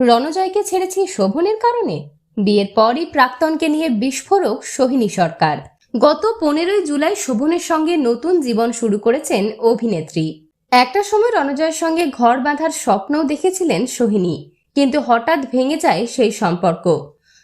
রণজয়কে ছেড়েছি শোভনের কারণে? বিয়ের পরই প্রাক্তনকে নিয়ে বিস্ফোরক সোহিনী সরকার। গত পনেরোই জুলাই শোভনের সঙ্গে নতুন জীবন শুরু করেছেন অভিনেত্রী। একটা সময় রণজয়ের সঙ্গে ঘর বাঁধার স্বপ্নও দেখেছিলেন সোহিনী, কিন্তু হঠাৎ ভেঙে যায় সেই সম্পর্ক।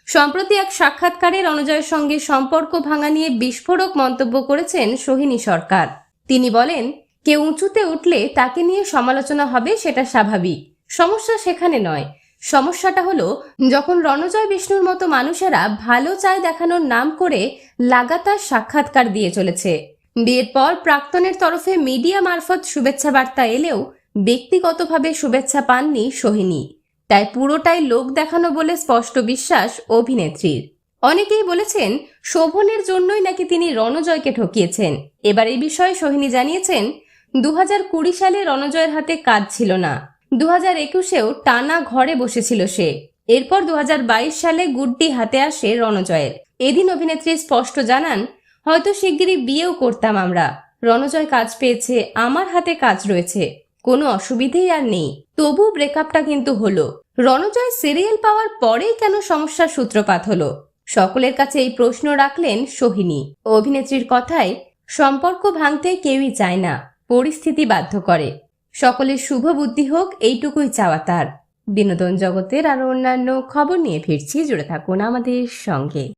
সম্প্রতি এক সাক্ষাৎকারে রণজয়ের সঙ্গে সম্পর্ক ভাঙা নিয়ে বিস্ফোরক মন্তব্য করেছেন সোহিনী সরকার। তিনি বলেন, কেউ উঁচুতে উঠলে তাকে নিয়ে সমালোচনা হবে সেটা স্বাভাবিক। সমস্যা সেখানে নয়। সমস্যাটা হলো, যখন রণজয় বিষ্ণুর মতো মানুষেরা ভালো চায় দেখানোর নাম করে লাগাতার সাক্ষাৎকার দিয়ে চলেছে। বিয়ের পর প্রাক্তনের তরফে মিডিয়া মারফত শুভেচ্ছা বার্তা এলেও ব্যক্তিগতভাবে শুভেচ্ছা পাননি সোহিনী। তাই পুরোটাই লোক দেখানো বলে স্পষ্ট বিশ্বাস অভিনেত্রীর। অনেকেই বলেছেন, শোভনের জন্যই নাকি তিনি রণজয়কে ঠকিয়েছেন। এবার এই বিষয়ে সোহিনী জানিয়েছেন দু সালে রণজয়ের হাতে কাজ ছিল না। দু হাজার একুশেও টানা ঘরে বসেছিল সে। এরপর দু হাজার বাইশ সালে গুড্ডি হাতে আসে রণজয়ের। এদিন অভিনেত্রী স্পষ্ট জানান, হয়তো শিগগিরই বিয়েও করতাম আমরা। রণজয় কাজ পেয়েছে, আমার হাতে কাজ রয়েছে। কোনো অসুবিধেই আর নেই। তবু ব্রেকআপটা কিন্তু হলো। রণজয় সিরিয়াল পাওয়ার পরেই কেন সমস্যার সূত্রপাত হলো? সকলের কাছে এই প্রশ্ন রাখলেন সোহিনী। অভিনেত্রীর কথায়, সম্পর্ক ভাঙতে কেউই চায় না। পরিস্থিতি বাধ্য করে। সকলের শুভ বুদ্ধি হোক, এইটুকুই চাওয়া তার। বিনোদন জগতের আরও অন্যান্য খবর নিয়ে ফিরছি, জুড়ে থাকুন আমাদের সঙ্গে।